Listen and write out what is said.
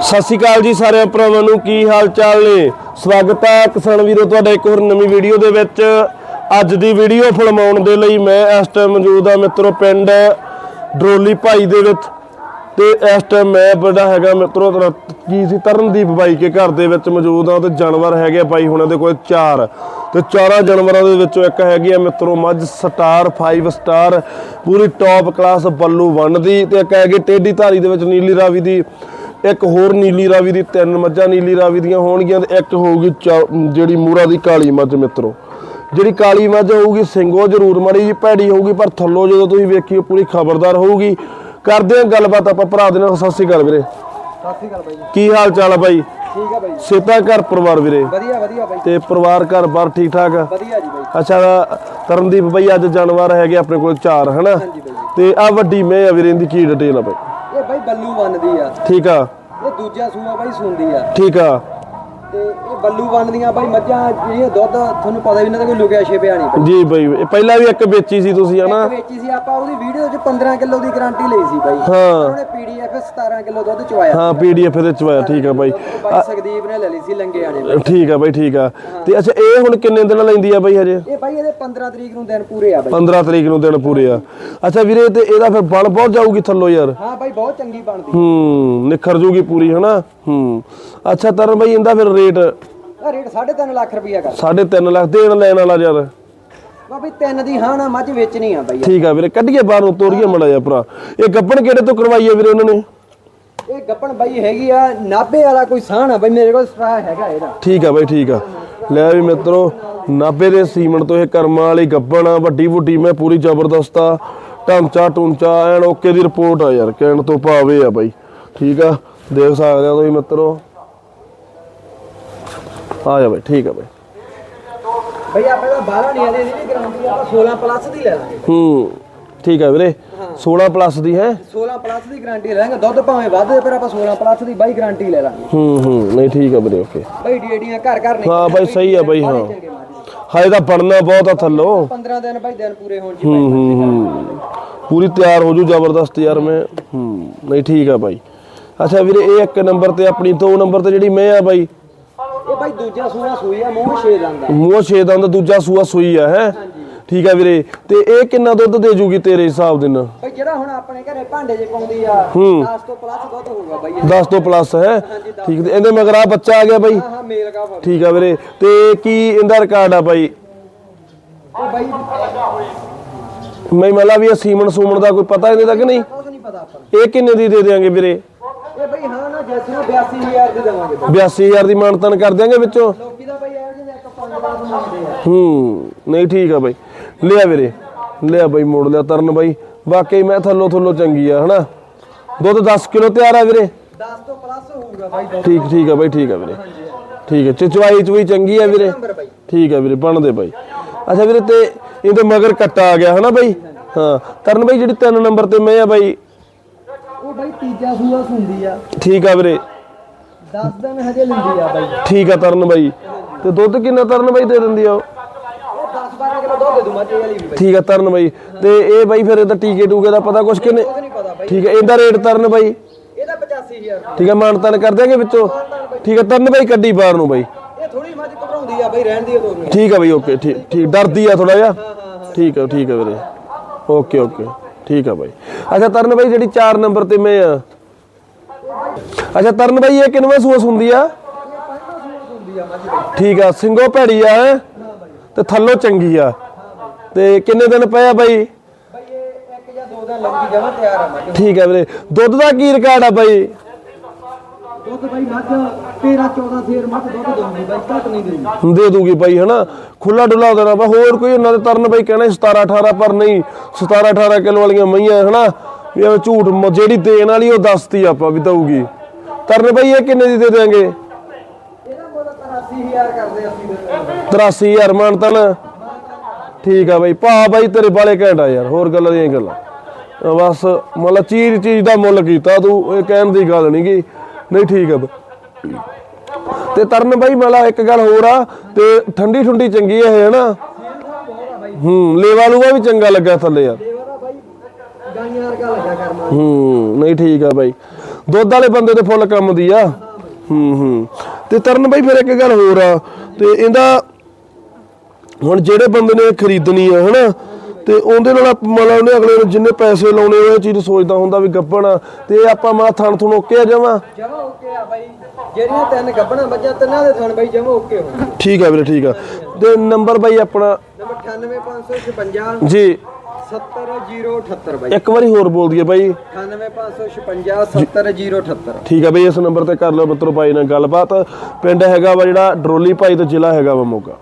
ਸਤਿ ਸ਼੍ਰੀ ਅਕਾਲ ਜੀ ਸਾਰਿਆਂ ਭਰਾਵਾਂ ਨੂੰ, ਕੀ ਹਾਲ ਚਾਲ ਨੇ? ਸਵਾਗਤ ਹੈ ਕਿਸਾਨ ਵੀਰੋ ਤੁਹਾਡਾ ਇੱਕ ਹੋਰ ਨਵੀਂ ਵੀਡੀਓ ਦੇ ਵਿੱਚ। ਅੱਜ ਦੀ ਵੀਡੀਓ ਫਿਲਮਾਉਣ ਦੇ ਲਈ ਮੈਂ ਇਸ ਟਾਈਮ ਮੌਜੂਦ ਹਾਂ ਮਿੱਤਰੋ ਪਿੰਡ ਡਰੋਲੀ ਭਾਈ ਦੇ ਵਿੱਚ। ਤੇ ਇਸ ਟਾਈਮ ਮੈਂ ਬੜਾ ਹੈਗਾ ਮਿੱਤਰੋ ਤੇਰਾ ਕੀ ਸੀ, ਤਰਨਦੀਪ ਬਾਈ ਕੇ ਘਰ ਦੇ ਵਿੱਚ ਮੌਜੂਦ ਹਾਂ ਤੇ ਜਾਨਵਰ ਹੈਗੇ ਆ ਬਾਈ ਹੁਣਾਂ ਦੇ ਕੋਲ ਚਾਰ। ਤੇ ਚਾਰਾਂ ਜਾਨਵਰਾਂ ਦੇ ਵਿੱਚੋਂ ਇੱਕ ਹੈਗੀ ਆ ਮਿੱਤਰੋ ਮੱਝ, ਸਟਾਰ 5 ਸਟਾਰ ਪੂਰੀ ਟੌਪ ਕਲਾਸ ਬੱਲੂ ਵੰਡ ਦੀ ਤੇ ਇੱਕ ਹੈਗੀ ਟੇਢੀ ਧਾਰੀ ਦੇ ਵਿੱਚ ਨੀਲੀ ਰਾਵੀ ਦੀ। ਇੱਕ ਹੋਰ ਨੀਲੀ ਰਾਵੀ ਦੀ ਤਿੰਨ ਮੱਝਾਂ ਨੀਲੀ ਰਾਵੀ ਦੀਆਂ ਹੋਣਗੀਆਂ ਤੇ ਇੱਕ ਹੋਊਗੀ ਜਿਹੜੀ ਮੂਰਾ ਦੀ ਕਾਲੀ ਮੱਝ ਮਿੱਤਰੋ। ਜਿਹੜੀ ਕਾਲੀ ਮੱਝ ਹੋਊਗੀ ਸਿੰਘੋ ਜ਼ਰੂਰ ਮਾੜੀ ਜੀ ਭੈੜੀ ਹੋਊਗੀ ਪਰ ਥੱਲੋਂ ਜਦੋਂ ਤੁਸੀਂ ਵੇਖੀਓ ਪੂਰੀ ਖਬਰਦਾਰ ਹੋਊਗੀ। ਕਰਦੇ ਹਾਂ ਗੱਲਬਾਤ ਆਪਾਂ ਭਰਾ ਦੇ ਨਾਲ। ਸਤਿ ਸ਼੍ਰੀ ਅਕਾਲ ਵੀਰੇ। ਸਤਿ ਸ਼੍ਰੀ ਅਕਾਲ ਬਾਈ ਕੀ ਹਾਲ ਚਾਲ ਆ ਬਾਈ? ਠੀਕ ਆ ਬਾਈ ਸੇਤਾ ਘਰ ਪਰਿਵਾਰ ਵੀਰੇ। ਵਧੀਆ ਵਧੀਆ ਬਾਈ। ਤੇ ਪਰਿਵਾਰ ਘਰ ਬਾਰ ਠੀਕ ਠਾਕ? ਵਧੀਆ ਜੀ ਬਾਈ। ਅੱਛਾ ਤਰਨਦੀਪ ਬਾਈ ਅੱਜ ਜਾਨਵਰ ਹੈਗੇ ਆਪਣੇ ਕੋਲ ਚਾਰ ਹਨਾ? ਤੇ ਆ ਵੱਡੀ ਮੈਂ ਆ ਵੀਰੇ ਇਹਦੀ ਕੀ ਡਿਟੇਲ ਆ ਬਾਈ? ਬੱਲੂ ਬੰਨਦੀ ਆ। ਠੀਕ ਆ। ਇਹ ਦੂਜਾ ਸੂਆ ਬਾਈ ਸੁੰਦੀ ਆ। ਠੀਕ ਆ। ਤੇ ਇਹ ਬੱਲੂ ਬੰਨਦੀਆਂ ਬਾਈ ਮੱਝਾਂ ਜਿਹੜੀਆਂ ਦੁੱਧ ਤੁਹਾਨੂੰ ਪਤਾ ਵੀ ਇਹਨਾਂ ਦਾ ਕੋਈ ਲੁਕਿਆ ਛਿਪਿਆ ਨਹੀਂ ਬਾਈ। ਜੀ ਬਾਈ ਇਹ ਪਹਿਲਾਂ ਵੀ ਇੱਕ ਵੇਚੀ ਸੀ ਤੁਸੀਂ ਹਨਾ? ਇੱਕ ਵੇਚੀ ਸੀ ਆਪਾਂ ਉਹਦੀ ਵੀਡੀਓ 'ਚ 15 ਕਿਲੋ ਦੀ ਗਾਰੰਟੀ ਲਈ ਸੀ ਬਾਈ। ਹਾਂ। ਉਹਨੇ ਪੀਡੀਐਫ 17 ਕਿਲੋ ਦੁੱਧ ਚਵਾਇਆ ਹਾਂ ਪੀਡੀਐਫ ਇਹਦੇ ਚ ਆਇਆ ਠੀਕ ਆ ਬਾਈ। ਉਹ ਬਾਈ ਸੁਖਦੀਪ ਨੇ ਲੈ ਲਈ ਸੀ ਲੰਗੇ ਆਣੇ ਬਾਈ। ਠੀਕ ਆ ਬਾਈ ਠੀਕ ਆ। ਤੇ ਅੱਛਾ ਇਹ ਹੁਣ ਕਿੰਨੇ ਦਿਨ ਲੈਂਦੀ ਆ ਬਾਈ ਹਜੇ? ਇਹ ਬਾਈ ਇਹਦੇ 15 ਤਰੀਕ ਨੂੰ ਦਿਨ ਪੂਰੇ ਆ ਬਾਈ। 15 ਤਰੀਕ ਨੂੰ ਦਿਨ ਪੂਰੇ ਆ। ਅੱਛਾ ਵੀਰੇ ਤੇ ਇਹਦਾ ਫਿਰ ਬਲ ਬਹੁਤ ਜਾਊਗੀ ਥੱਲੋਂ ਯਾਰ? ਹਾਂ ਬਾਈ ਬਹੁਤ ਚੰਗੀ ਬਣਦੀ। ਹੂੰ ਨਿਖਰ ਜੂਗੀ ਪੂਰੀ ਹਨਾ? ਹੂੰ। ਅੱਛਾ ਤਰਨ ਬਾਈ ਇਹਦਾ ਫਿਰ ਰੇਟ? ਆ ਰੇਟ 3.5 ਲੱਖ ਰੁਪਈਆ ਕਰ। 3.5 ਲੱਖ ਦੇਣ ਲੈਣ ਵਾਲਾ ਯਾਰ। ਬਈ ਤਿੰਨ ਦੀ ਹਾਂ ਨਾ ਮੱਝ ਵੇਚਣੀ ਆ ਬਾਈ। ਠੀਕ ਆ ਵੀਰੇ ਕੱਢੀਏ ਬਾਹਰ ਤੋਰੀਏ ਮੜਾ ਜਾ ਭਰਾ। ਇਹ ਗੱਪਣ ਕਿਹੜੇ ਤੋਂ ਕਰਵਾਈ ਆ ਵੀਰੇ ਉਹਨਾਂ ਨੇ? ਇਹ ਗੱਪਣ ਬਾਈ ਹੈਗੀ ਆ ਨਾਭੇ ਵਾਲਾ ਕੋਈ ਸਾਹਣ ਆ ਬਾਈ ਮੇਰੇ ਕੋਲ ਸਰਾ ਹੈਗਾ ਇਹਦਾ। ਠੀਕ ਆ ਬਾਈ ਠੀਕ ਆ। ਲੈ ਵੀ ਮਿੱਤਰੋ ਨਾਬੇ ਦੇ ਸੀਮਨ ਤੋਂ ਇਹ ਕਰਮਾਂ ਵਾਲੀ ਗੱਬਣ ਆ ਵੱਡੀ ਵੱਡੀ ਮੈਂ ਪੂਰੀ ਜ਼ਬਰਦਸਤ ਆ। ਢਾਂਚਾ ਟੁੰਚਾ ਐਨ ਓਕੇ ਦੀ ਰਿਪੋਰਟ ਆ ਯਾਰ ਕਹਿਣ ਤੋਂ ਭਾਵੇਂ ਆ ਬਾਈ। ਠੀਕ ਆ ਦੇਖ ਸਕਦੇ ਆ ਤੁਸੀਂ ਮਿੱਤਰੋ। ਆ ਜਾ ਬਾਈ ਠੀਕ ਆ ਬਾਈ। ਬਈ ਆਪਾਂ ਦਾ 12 ਨਹੀਂ ਆਦੇ ਇਹਦੀ ਗਾਰੰਟੀ ਆਪਾਂ 16 ਪਲੱਸ ਦੀ ਲੈ ਲਾਂਗੇ। ਹੂੰ ਠੀਕ ਆ ਵੀਰੇ। 16 ਪਲੱਸ ਦੀ ਹੈ। 16 ਪਲੱਸ ਦੀ ਗਾਰੰਟੀ ਲੈ ਲਾਂਗੇ ਦੁੱਧ ਭਾਵੇਂ ਵੱਧ ਪਰ ਆਪਾਂ 16 ਪਲੱਸ ਦੀ ਬਾਈ ਗਾਰੰਟੀ ਲੈ ਲਾਂਗੇ। ਹੂੰ ਹੂੰ ਨਹੀਂ ਠੀਕ ਆ ਵੀਰੇ ਓਕੇ। ਬਾਈ ਡੀਡੀਆਂ ਘਰ ਘਰ ਨਹੀਂ ਹਾਂ ਬਾਈ ਸਹੀ ਆ ਬਾਈ ਹਾਂ। ਹਾਏ ਤਾਂ ਪੜਨਾ ਬਹੁਤ ਆ ਥੱਲੋਂ। 15 ਦਿਨ ਬਾਈ ਦਿਨ ਪੂਰੇ ਹੋਣ ਜੀ ਹੂੰ ਹੂੰ ਹੂੰ। ਪੂਰੀ ਤਿਆਰ ਹੋ ਜੂ ਜ਼ਬਰਦਸਤ ਯਾਰ ਮੈਂ। ਹੂੰ ਨਹੀਂ ਠੀਕ ਆ ਬਾਈ। ਅੱਛਾ ਵੀਰੇ ਇਹ ਇੱਕ ਨੰਬਰ ਤੇ ਆਪਣੀ ਦੋ ਨੰਬਰ ਤੇ ਜਿਹੜੀ ਮੈਂ ਆ ਬਾਈ ਬਾਈ ਦੂਜਾ ਸੂਆ ਸੂਈ ਆ ਮੂੰਹ ਛੇ ਦੰਦ ਦਾ ਮੂੰਹ ਛੇ ਦੰਦ ਦੂਜਾ ਸੂਆ ਸੂਈ ਆ ਹੈ? ਠੀਕ ਆ ਵੀਰੇ। ਤੇ ਇਹ ਕਿੰਨਾ ਦੁੱਧ ਦੇ ਜੂਗੀ ਤੇਰੇ ਹਿਸਾਬ ਦੇ ਨਾਲ? ਬਾਈ ਜਿਹੜਾ ਹੁਣ ਆਪਣੇ ਘਰੇ ਭਾਂਡੇ 'ਚ ਪਾਉਂਦੀ ਆ ਹੂੰ। 10 ਤੋਂ ਪਲੱਸ ਦੁੱਧ ਹੋਊਗਾ ਬਾਈ ਇਹ। 10 ਤੋਂ ਪਲੱਸ ਹੈ? ਠੀਕ ਤੇ ਇਹਦੇ ਮਗਰ ਆ ਬੱਚਾ ਆ ਗਿਆ ਬਾਈ ਹਾਂ ਹਾਂ ਮੇਲ ਕਾ ਫੜ ਠੀਕ ਆ ਵੀਰੇ। ਤੇ ਕੀ ਇਹਦਾ ਰਿਕਾਰਡ ਆ ਬਾਈ ਉਹ ਬਾਈ ਮੈਂ ਮਤਲਬ ਵੀ ਸੀਮਨ ਸੂਮਨ ਦਾ ਕੋਈ ਪਤਾ ਇਹਦੇ ਨਹੀਂ? ਕੁਝ ਨਹੀਂ। ਇਹ ਕਿੰਨੇ ਦੀ ਦੇ ਦੇਾਂਗੇ ਵੀਰੇ? ਇਹ ਬਾਈ ਨਾ 82000 ਦੇ ਦੇਵਾਂਗੇ ਬਾਈ। 82000 ਦੀ ਮਾਨਤਨ ਕਰ ਦਿਆਂਗੇ ਵਿੱਚੋਂ? ਲੋਕੀ ਦਾ ਬਾਈ ਇਹੋ ਜਿਹੇ ਇੱਕ ਪੰਜ ਦਾ ਮੰਗਦੇ ਆ। ਹੂੰ ਨਹੀਂ ਠੀਕ ਆ ਬਾਈ। ਲਿਆ ਵੀਰੇ ਲਿਆ ਬਾਈ ਮੋੜ ਲਿਆ ਤਰਨ ਬਾਈ। ਵਾਕਈ ਮੈਂ ਥੱਲੋ ਥੱਲੋ ਚੰਗੀ ਆ ਹਨਾ? ਦੁੱਧ 10 ਕਿਲੋ ਤਿਆਰ ਆ ਵੀਰੇ? 10 ਤੋਂ ਪਲੱਸ ਹੋਊਗਾ ਬਾਈ ਠੀਕ ਠੀਕ ਆ ਬਾਈ ਠੀਕ ਆ ਵੀਰੇ। ਠੀਕ ਹੈ ਚਚਵਾਈ ਚੁਈ ਚੰਗੀ ਆ ਵੀਰੇ। ਠੀਕ ਆ ਵੀਰੇ ਬਣਦੇ ਬਾਈ। ਅੱਛਾ ਵੀਰੇ ਤੇ ਇਹਦੇ ਮਗਰ ਕੱਟਾ ਆ ਗਿਆ ਹਨਾ ਬਾਈ? ਹਾਂ ਤਰਨ ਬਾਈ ਜਿਹੜੀ 3 ਨੰਬਰ ਤੇ ਮੈਂ ਆ ਬਾਈ ਉਹ ਬਾਈ ਤੀਜਾ ਸੂਆ ਸੁੰਦੀ ਆ। ਠੀਕ ਆ ਵੀਰੇ। 10 ਦਿਨ ਹਜੇ ਲੈਂਦੀ ਆ ਬਾਈ। ਠੀਕ ਆ ਤਰਨ ਬਾਈ। ਤੇ ਦੁੱਧ ਕਿੰਨਾ ਤਰਨ ਬਾਈ ਦੇ ਦਿੰਦੀ ਆ ਉਹ? ਉਹ 10 12 ਕਿਲੋ ਦੁੱਧ ਦੇ ਦੂ ਮੱਝੇ ਵਾਲੀ ਵੀ ਬਾਈ। ਠੀਕ ਆ ਤਰਨ ਬਾਈ। ਤੇ ਇਹ ਬਾਈ ਫਿਰ ਇਹਦਾ ਟੀਕੇ ਟੂਕੇ ਦਾ ਪਤਾ ਕੁਛ ਕਿੰਨੇ ਠੀਕ ਹੈ ਇਹਦਾ ਰੇਟ ਤਰਨ ਬਾਈ? ਇਹਦਾ 85000 ਠੀਕ ਹੈ ਮਾਨਤਨ ਕਰ ਦਿਆਂਗੇ ਵਿੱਚੋਂ? ਠੀਕ ਹੈ ਤਰਨ ਬਾਈ ਕੱਢੀ ਬਾਹਰ ਨੂੰ ਬਾਈ। ਇਹ ਥੋੜੀ ਮੱਝ ਘਬਰਾਉਂਦੀ ਆ ਬਾਈ ਰਹਿਣ ਦੀ ਕੋਈ ਨਹੀਂ। ਠੀਕ ਹੈ ਬਾਈ ਓਕੇ ਠੀਕ ਠੀਕ ਡਰਦੀ ਆ ਥੋੜਾ ਜਿਹਾ। ਠੀਕ ਹੈ ਠੀਕ ਹੈ ਵੀਰੇ। Okay okay. ਠੀਕ ਹੈ ਬਾਈ। ਅੱਛਾ ਤਰਨ ਬਾਈ ਜਿਹੜੀ 4 ਨੰਬਰ ਤੇ ਮੈਂ ਆ। ਅੱਛਾ ਤਰਨ ਬਾਈ ਇਹ ਕਿੰਨਵੇਂ ਸੂਸ ਹੁੰਦੀ ਆ? ਠੀਕ ਆ ਸਿੰਘੋ ਭੈੜੀ ਆ? ਤੇ ਥੱਲੋਂ ਚੰਗੀ ਆ। ਤੇ ਕਿੰਨੇ ਦਿਨ ਪਏ ਆ ਬਾਈ? ਬਾਈ ਇਹ ਇੱਕ ਜਾਂ ਦੋ ਦਿਨ ਲੱਗੀ ਜਾਵਾਂ ਤਿਆਰ ਆ ਮੱਝ ਠੀਕ ਆ ਵੀਰੇ। ਦੁੱਧ ਦਾ ਕੀ ਰਿਕਾਰਡ ਆ ਬਾਈ? ਦੁੱਧ ਬਾਈ ਮੱਝ 13 14 ਸੇਰ ਮੱਝ ਦੁੱਧ ਦਊਗੀ ਬਾਈ ਘੱਟ ਨਹੀਂ ਦੇਣੀ। ਦੇ ਦੂਗੀ ਬਾਈ ਹਨਾ? ਖੁੱਲਾ ਡੁੱਲਾ ਦੇਣਾ ਬਾ ਹੋਰ ਕੋਈ ਉਹਨਾਂ ਦੇ ਤਰਨ ਬਾਈ ਕਹਿਣਾ 17 18 ਪਰ ਨਹੀਂ 17 18 ਕਿਲੋ ਵਾਲੀਆਂ ਮਈਆਂ ਹਨਾ? ਵੀ ਐਵੇਂ ਝੂਠ ਜਿਹੜੀ ਦੇਣ ਵਾਲੀ ਉਹ ਦੱਸਤੀ ਆਪਾਂ ਵੀ ਦਊਗੀ। ਤਰਨ ਬਾਈ ਇਹ ਕਿੰਨੇ ਦੀ ਦੇ ਦੇਾਂਗੇ ਇਹਦਾ ਮੁੱਲ 83000 ਕਰਦੇ ਅਸੀਂ ਦੇ 83000 ਮਾਨਤਨ। ਠੀਕ ਆ ਬਾਈ ਭਾ ਬਾਈ ਤੇਰੇ ਬਾਲੇ ਘੈਂਟਾ ਯਾਰ ਹੋਰ ਗੱਲਾਂ ਦੀਆਂ ਗੱਲਾਂ। ਬਸ ਮਤਲਬ ਚੀਜ਼ ਚੀਜ਼ ਦਾ ਮੁੱਲ ਕੀਤਾ ਤੂੰ ਇਹ ਕਹਿਣ ਦੀ ਗੱਲ ਨਹੀਂ ਗੀ ਨਹੀਂ ਠੀਕ ਆ ਬਾਈ। ਤੇ ਤਰਨ ਬਾਈ ਮਤਲਬ ਇੱਕ ਗੱਲ ਹੋਰ ਆ, ਤੇ ਠੰਡੀ ਠੁੰਡੀ ਚੰਗੀ ਆ ਇਹ, ਹਨਾ? ਹੂੰ ਲੇਵਾ ਲੂਆ ਵੀ ਚੰਗਾ ਲੱਗਾ ਥੱਲੇ ਯਾਰ ਗਾਈਆਂ ਵਰਗਾ ਲੱਗਾ ਕਰਮਾ ਹੂੰ, ਨਹੀਂ ਠੀਕ ਆ ਬਾਈ। ਦੁੱਧ ਵਾਲੇ ਬੰਦੇ ਦੇ ਫੁੱਲ ਕੰਮ ਦੀ ਆ। ਹੂੰ ਹੂੰ। ਤੇ ਤਰਨ ਬਾਈ ਫਿਰ ਇੱਕ ਗੱਲ ਹੋਰ ਆ, ਤੇ ਇਹਦਾ ਹੁਣ ਜਿਹੜੇ ਬੰਦੇ ਨੇ ਖਰੀਦਣੀ ਆ, ਹਨਾ? ਤੇ ਉਹਦੇ ਨਾਲ ਲਾ ਉਹਨੇ ਅਗਲੇ ਨੂੰ ਜਿੰਨੇ ਪੈਸੇ ਲਾਉਣੇ ਉਹ ਚੀਜ਼ ਸੋਚਦਾ ਹੁੰਦਾ ਵੀ ਗੱਬਣ ਤੇ ਆਪਾਂ ਮਾ ਥਣ ਥਣ ਓਕੇ ਆ ਜਾਵਾਂ ਜਮਾ ਓਕੇ ਆ ਬਾਈ। ਜਿਹੜੀਆਂ ਤਿੰਨ ਗੱਬਣਾ ਬੱਜਾ ਤਿੰਨਾਂ ਦੇ ਥਣ ਬਾਈ ਜਮਾ ਓਕੇ ਹੋ ਠੀਕ ਆ ਵੀਰੇ ਠੀਕ ਆ। ਤੇ ਨੰਬਰ ਬਾਈ ਆਪਣਾ? ਨੰਬਰ 98556 ਜੀ। 70078 ਬਾਈ। ਇੱਕ ਵਾਰੀ ਹੋਰ ਬੋਲ ਦਈਏ ਬਾਈ। 98556 70078 ਠੀਕ ਆ ਬਈ ਇਸ ਨੰਬਰ ਤੇ ਕਰ ਲਓ ਮਿੱਤਰੋ ਭਾਈ ਨਾਲ ਗੱਲਬਾਤ। ਪਿੰਡ ਹੈਗਾ ਵਾ ਜਿਹੜਾ ਡਰੋਲੀ ਭਾਈ ਤੇ ਜ਼ਿਲ੍ਹਾ ਹੈਗਾ ਵਾ ਮੋਗਾ।